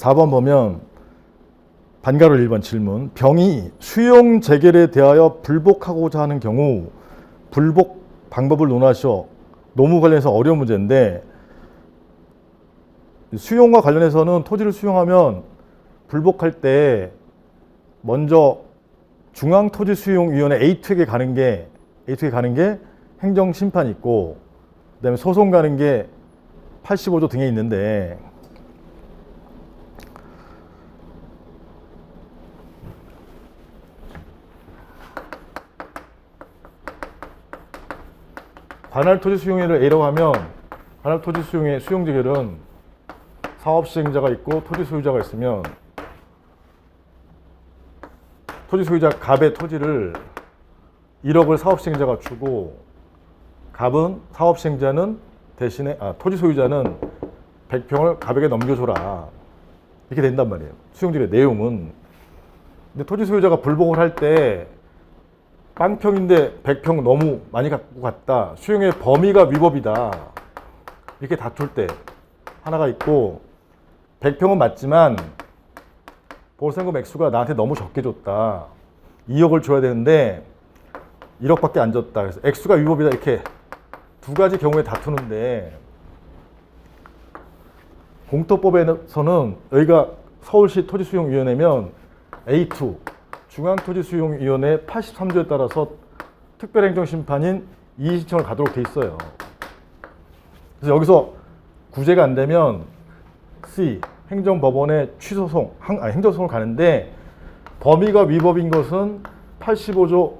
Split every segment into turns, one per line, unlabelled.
4번 보면 반가로 1번 질문. 병이 수용 재결에 대하여 불복하고자 하는 경우 불복 방법을 논하시오. 노무 관련해서 어려운 문제인데 수용과 관련해서는 토지를 수용하면 불복할 때 먼저 중앙토지수용위원회 A2에게 가는 게 A2에 가는 게 행정심판이 있고 그다음에 소송 가는 게 85조 등에 있는데 관할 토지 수용회를 A라고 하면 관할 토지 수용회 수용 재결은 사업 시행자가 있고 토지 소유자가 있으면 토지 소유자 갑의 토지를 1억을 사업 시행자가 주고 갑은 사업 시행자는 대신에 아, 토지 소유자는 100평을 갑에게 넘겨줘라 이렇게 된단 말이에요. 수용질의 내용은 근데 토지 소유자가 불복을 할때 빵평인데 100평 너무 많이 갖고 갔다. 수용의 범위가 위법이다. 이렇게 다툴 때 하나가 있고 100평은 맞지만 보상금 액수가 나한테 너무 적게 줬다. 2억을 줘야 되는데 1억밖에 안 줬다. 그래서 액수가 위법이다. 이렇게 두 가지 경우에 다투는데 공토법에서는 여기가 서울시 토지수용위원회면 A2 중앙토지수용위원회 83조에 따라서 특별행정심판인 이의신청을 가도록 돼 있어요. 그래서 여기서 구제가 안 되면 C 행정법원에 취소송, 항- 아니, 행정소송을 가는데 범위가 위법인 것은 85조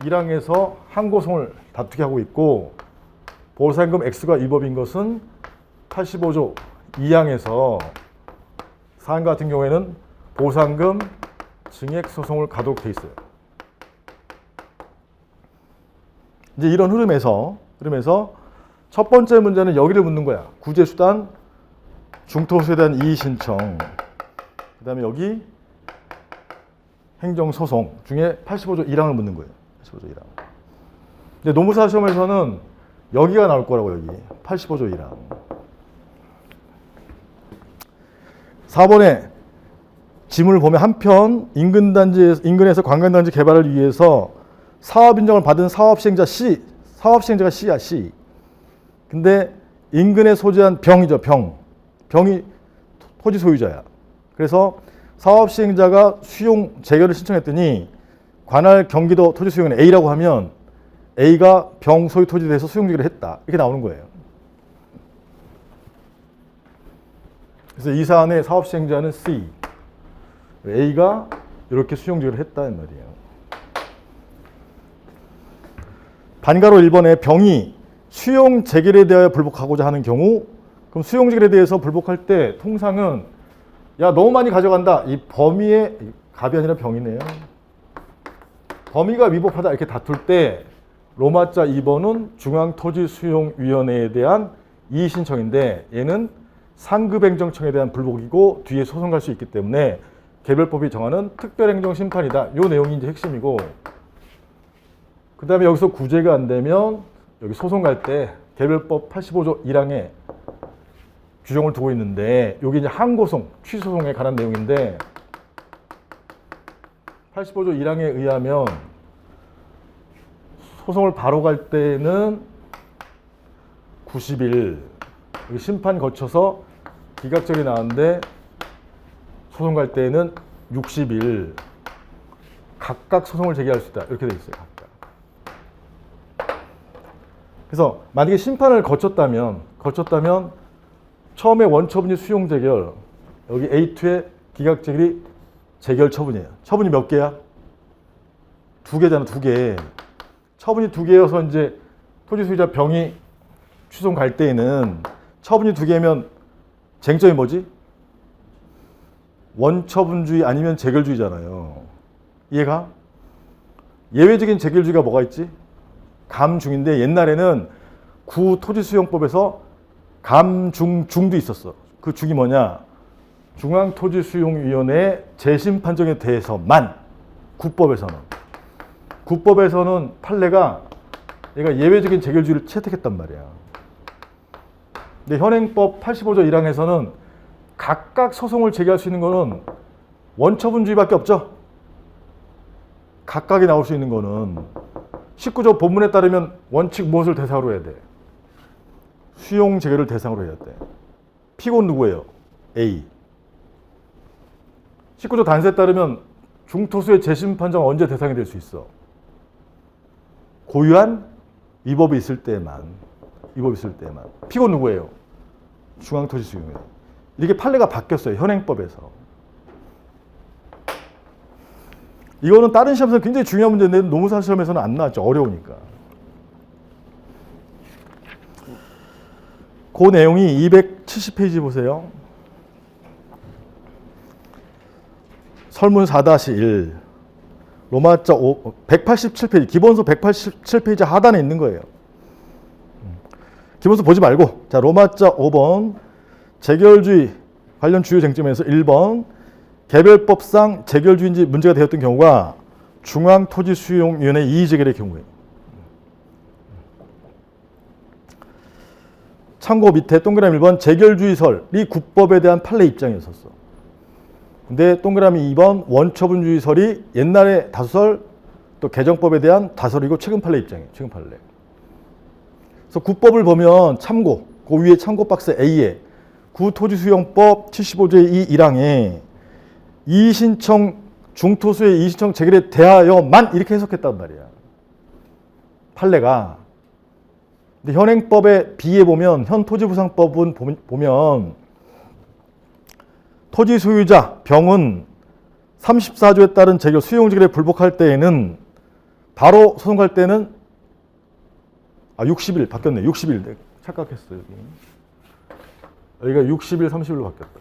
1항에서 항고송을 다투게 하고 있고 보상금 X가 위법인 것은 85조 2항에서 사안 같은 경우에는 보상금 증액 소송을 가도록 돼 있어요. 이제 이런 흐름에서 흐름에서 첫 번째 문제는 여기를 묻는 거야. 구제 수단 중토소에 대한 이의 신청. 그다음에 여기 행정 소송 중에 85조 1항을 묻는 거예요. 85조 1항. 근데 노무사 시험에서는 여기가 나올 거라고 여기 85조 1항. 4번에 지문을 보면 한편 인근 단지 인근에서 관광 단지 개발을 위해서 사업 인정을 받은 사업 시행자 C, 사업 시행자가 C야 C. 근데 인근에 소재한 병이죠 병. 병이 토지 소유자야. 그래서 사업 시행자가 수용 재결을 신청했더니 관할 경기도 토지 수용은 A라고 하면 A가 병 소유 토지에 대해서 수용 재결을 했다. 이렇게 나오는 거예요. 그래서 이 사안의 사업 시행자는 C. A가 이렇게 수용 재결을 했다는 말이에요. 반가로 1번에 병이 수용 재결에 대하여 불복하고자 하는 경우 그럼 수용 재결에 대해서 불복할 때 통상은 야 너무 많이 가져간다. 이 범위의 갑이 아니라 병이네요. 범위가 위법하다. 이렇게 다툴 때 로마자 2번은 중앙토지수용위원회에 대한 이의 신청인데 얘는 상급행정청에 대한 불복이고 뒤에 소송 갈 수 있기 때문에 개별법이 정하는 특별행정심판이다. 요 내용이 이제 핵심이고. 그 다음에 여기서 구제가 안 되면 여기 소송 갈 때 개별법 85조 1항에 규정을 두고 있는데 여기 이제 항고송, 취소송에 관한 내용인데 85조 1항에 의하면 소송을 바로 갈 때는 90일. 여기 심판 거쳐서 기각적이 나왔는데 소송 갈 때는 60일 각각 소송을 제기할 수 있다 이렇게 돼 있어요. 각각. 그래서 만약에 심판을 거쳤다면 거쳤다면 처음에 원처분이 수용 재결 여기 A2의 기각 재결이 재결 처분이에요. 처분이 몇 개야? 두 개잖아, 두 개. 처분이 두 개여서 이제 토지 소유자 병이 취소금 갈 때에는 처분이 두 개면 쟁점이 뭐지? 원처분주의 아니면 재결주의잖아요. 이해가? 예외적인 재결주의가 뭐가 있지? 감중인데 옛날에는 구 토지수용법에서 감중중도 있었어. 그 중이 뭐냐? 중앙토지수용위원회 재심 판정에 대해서만 국법에서는 국법에서는 판례가 얘가 예외적인 재결주의를 채택했단 말이야. 근데 현행법 85조 1항에서는 각각 소송을 제기할 수 있는 거는 원처분주의밖에 없죠. 각각이 나올 수 있는 거는 19조 본문에 따르면 원칙 무엇을 대상으로 해야 돼? 수용 재개를 대상으로 해야 돼. 피고는 누구예요? A. 19조 단서에 따르면 중토수의 재심 판정 언제 대상이 될 수 있어? 고유한 위법이 있을 때만. 위법이 있을 때만. 피고 누구예요? 중앙토지수용회. 이렇게 판례가 바뀌었어요. 현행법에서. 이거는 다른 시험에서 굉장히 중요한 문제인데 노무사 시험에서는 안 나왔죠. 어려우니까. 그 내용이 270페이지 보세요. 설문 4-1 로마자 5, 187페이지 기본서 187페이지 하단에 있는 거예요. 기본서 보지 말고 자 로마자 5번 재결주의 관련 주요 쟁점에서 1번 개별법상 재결주인지 문제가 되었던 경우가 중앙토지수용위원회 이의제결의 경우에 참고 밑에 동그라미 1번 재결주의설이 국법에 대한 판례 입장이었었어. 근데 동그라미 2번 원처분주의설이 옛날에 다수설 또 개정법에 대한 다설이고 최근 판례 입장이에요. 최근 판례. 그래서 국법을 보면 참고 그 위에 참고 박스 A에 구토지수용법 75조 2 1항에 이의신청 중토수의 이의신청 재결에 대하여만 이렇게 해석했단 말이야. 판례가. 근데 현행법에 비해 보면 현 토지부상법은 보면- 토지 소유자 병은 34조에 따른 재결 수용직에 불복할 때에는 바로 소송할 때는 아 60일 바뀌었네. 60일 네, 착각했어 여기. 여기가 60일 30일로 바뀌었다.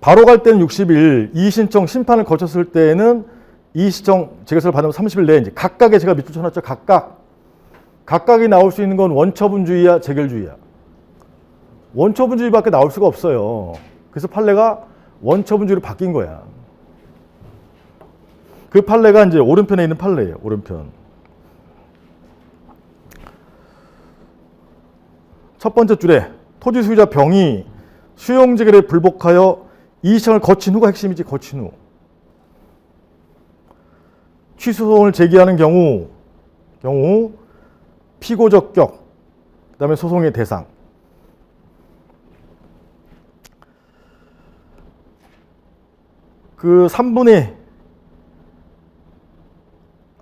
바로 갈 때는 60일, 이의신청 심판을 거쳤을 때에는 이의신청 재결서를 받으면 30일 내에 이제 각각의 제가 밑줄 쳐놨죠. 각각. 각각이 나올 수 있는 건 원처분주의야, 재결주의야. 원처분주의밖에 나올 수가 없어요. 그래서 판례가 원처분주의로 바뀐 거야. 그 판례가 이제 오른편에 있는 판례예요. 오른편. 첫 번째 줄에 토지 소유자 병이 수용 재결에 불복하여 이의청을 거친 후가 핵심이지 거친 후. 취소 소송을 제기하는 경우 경우 피고 적격 그다음에 소송의 대상 그 3분의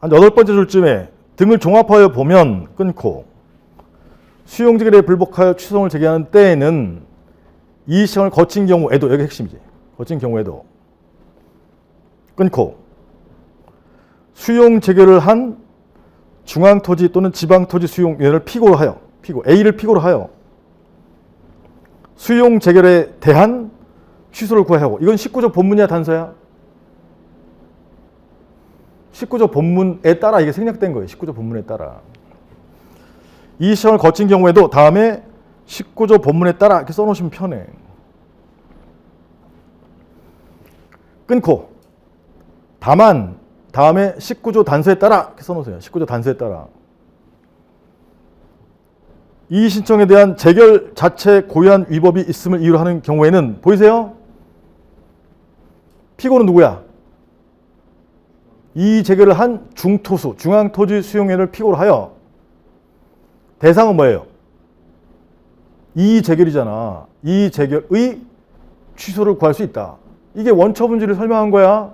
한 여덟 번째 줄쯤에 등을 종합하여 보면 끊고 수용직에 불복하여 취소를 제기하는 때에는 이 시청을 거친 경우에도 여기 핵심이지. 거친 경우에도 끊고 수용 재결을 한 중앙 토지 또는 지방 토지 수용위원회를 피고로 하여 피고 A를 피고로 하여 수용 재결에 대한 취소를 구하고 이건 19조 본문이야 단서야? 19조 본문에 따라 이게 생략된 거예요. 19조 본문에 따라. 이 시험을 거친 경우에도 다음에 19조 본문에 따라 이렇게 써놓으시면 편해. 끊고 다만 다음에 19조 단서에 따라 이렇게 써놓으세요. 19조 단서에 따라. 이 신청에 대한 재결 자체 고유한 위법이 있음을 이유로 하는 경우에는 보이세요? 피고는 누구야? 이 재결을 한 중토수, 중앙토지 수용회를 피고로 하여 대상은 뭐예요? 이 재결이잖아. 이 재결의 취소를 구할 수 있다. 이게 원처분지를 설명한 거야.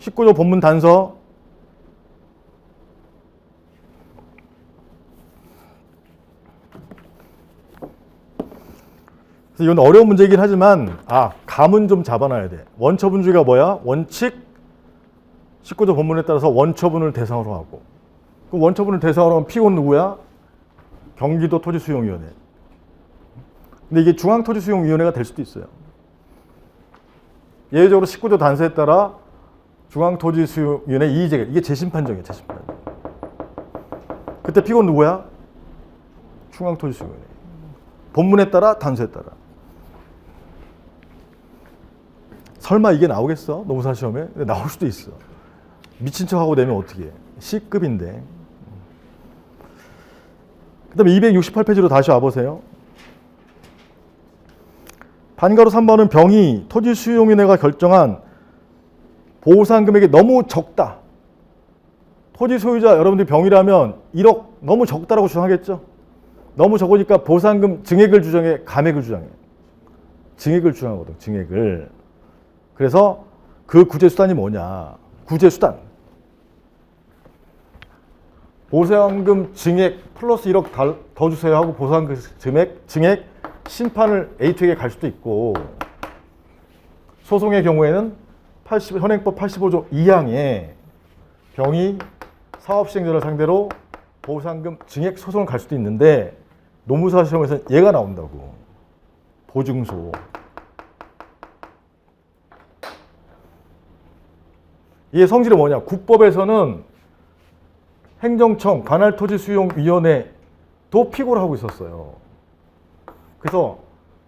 19조 본문 단서. 이건 어려운 문제이긴 하지만 아 감은 좀 잡아놔야 돼. 원처분주의가 뭐야? 원칙 19조 본문에 따라서 원처분을 대상으로 하고 그 원처분을 하면 피고는 누구야? 경기도 토지수용위원회. 근데 이게 중앙토지수용위원회가 될 수도 있어요. 예외적으로 19조 단서에 따라 중앙토지수용위원회 이의제결 이게 재심판정이에요. 재심판정. 그때 피고는 누구야? 중앙토지수용위원회. 본문에 따라 단서에 따라. 설마 이게 나오겠어? 노무사 시험에? 나올 수도 있어. 미친 척하고 내면 어떻게 해? C급인데. 그 다음에 268페이지로 다시 와보세요. 반가로 3번은 병이 토지 수용인회가 결정한 보상 금액이 너무 적다. 토지 소유자 여러분들이 병이라면 1억 너무 적다라고 주장하겠죠. 너무 적으니까 보상금 증액을 주장해, 감액을 주장해. 증액을 주장하거든. 증액을. 그래서 그 구제 수단이 뭐냐? 구제 수단. 보상금 증액 플러스 1억 달- 더 주세요 하고 보상금 증액 증액 심판을 A측에 갈 수도 있고 소송의 경우에는 80 현행법 85조 2항에 병이 사업시행자를 상대로 보상금 증액 소송을 갈 수도 있는데 노무사 시험에서는 얘가 나온다고. 보증소. 이게 성질이 뭐냐? 국법에서는 행정청 관할토지수용위원회도 피고를 하고 있었어요. 그래서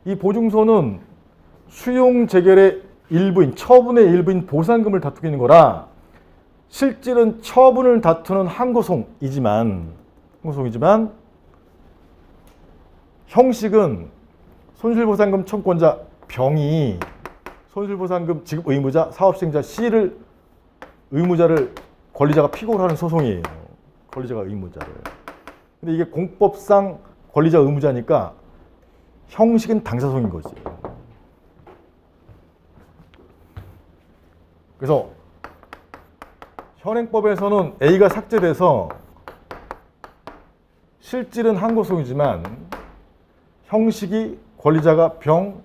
이 보증소는 수용 재결의 일부인 처분의 일부인 보상금을 다투고 있는 거라 실질은 처분을 다투는 항고송이지만 항고송이지만 형식은 손실보상금 청권자 병이 손실보상금 지급 의무자 사업시행자 C를 의무자를 권리자가 피고를 하는 소송이에요. 권리자가 의무자를. 근데 이게 공법상 권리자 의무자니까 형식은 당사송인 거지. 그래서 현행법에서는 A가 삭제돼서 실질은 항고송이지만 형식이 권리자가 병,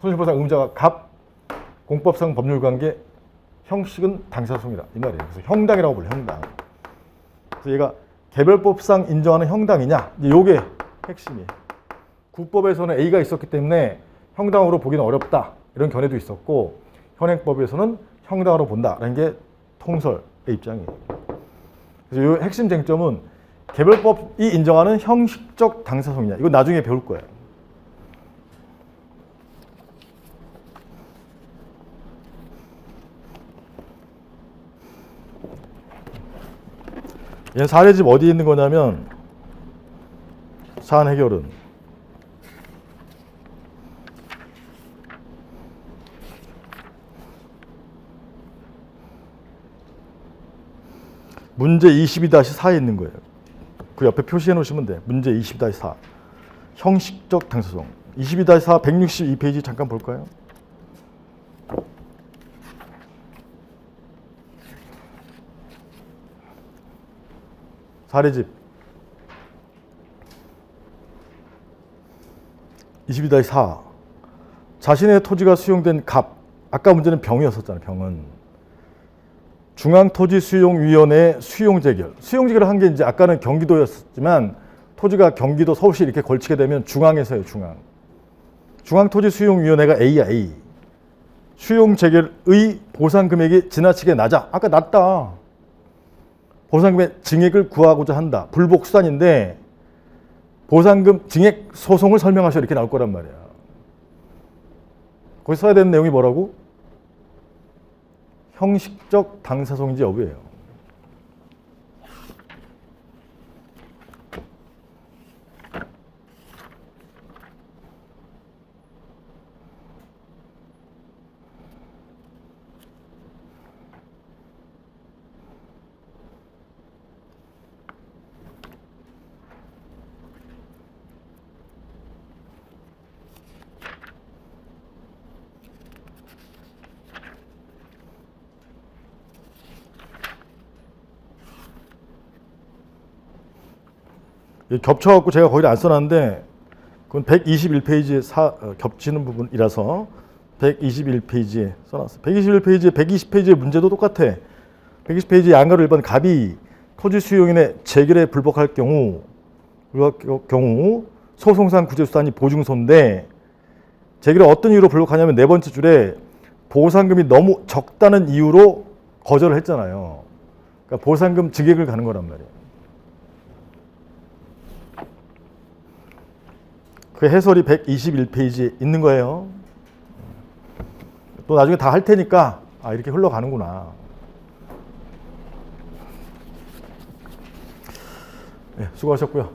손실보상 의무자가 갑, 공법상 법률관계, 형식은 당사송이다 이 말이에요. 그래서 형당이라고 불러 형당. 그래서 얘가 개별법상 인정하는 형당이냐? 이제 요게 핵심이에요. 국법에서는 A가 있었기 때문에 형당으로 보기는 어렵다 이런 견해도 있었고 현행법에서는 형당으로 본다라는 게 통설의 입장이에요. 그래서 요 핵심 쟁점은 개별법이 인정하는 형식적 당사성이냐 이거 나중에 배울 거예요. 얘 사례집 어디 있는 거냐면 사안 해결은 문제 22-4에 있는 거예요. 그 옆에 표시해 놓으시면 돼. 문제 22-4. 형식적 당사성. 22-4 162페이지 잠깐 볼까요? 사례집. 22-4 자신의 토지가 수용된 갑 아까 문제는 병이었었잖아요 병은. 중앙토지수용위원회 수용재결. 수용재결을 한 게 이제 아까는 경기도였지만 토지가 경기도 서울시 이렇게 걸치게 되면 중앙에서요 중앙. 중앙토지수용위원회가 A야 A. 수용재결의 보상금액이 지나치게 낮아. 아까 낮다 보상금의 증액을 구하고자 한다. 불복 수단인데 보상금 증액 소송을 설명하셔 이렇게 나올 거란 말이야. 거기 써야 되는 내용이 뭐라고? 형식적 당사송인지 여부예요. 겹쳐갖고 제가 거기를 안 써놨는데 그건 121페이지에 사, 어, 겹치는 부분이라서 121페이지에 써놨어. 121페이지에 120페이지의 문제도 똑같아. 120페이지 양가로 1번 갑이 토지 수용인의 재결에 불복할 경우 불복할 경우 소송상 구제수단이 보증소인데 재결에 어떤 이유로 불복하냐면 네 번째 줄에 보상금이 너무 적다는 이유로 거절을 했잖아요. 그러니까 보상금 증액을 가는 거란 말이에요. 그 해설이 121페이지에 있는 거예요. 또 나중에 다 할 테니까 아 이렇게 흘러가는구나. 네, 수고하셨고요.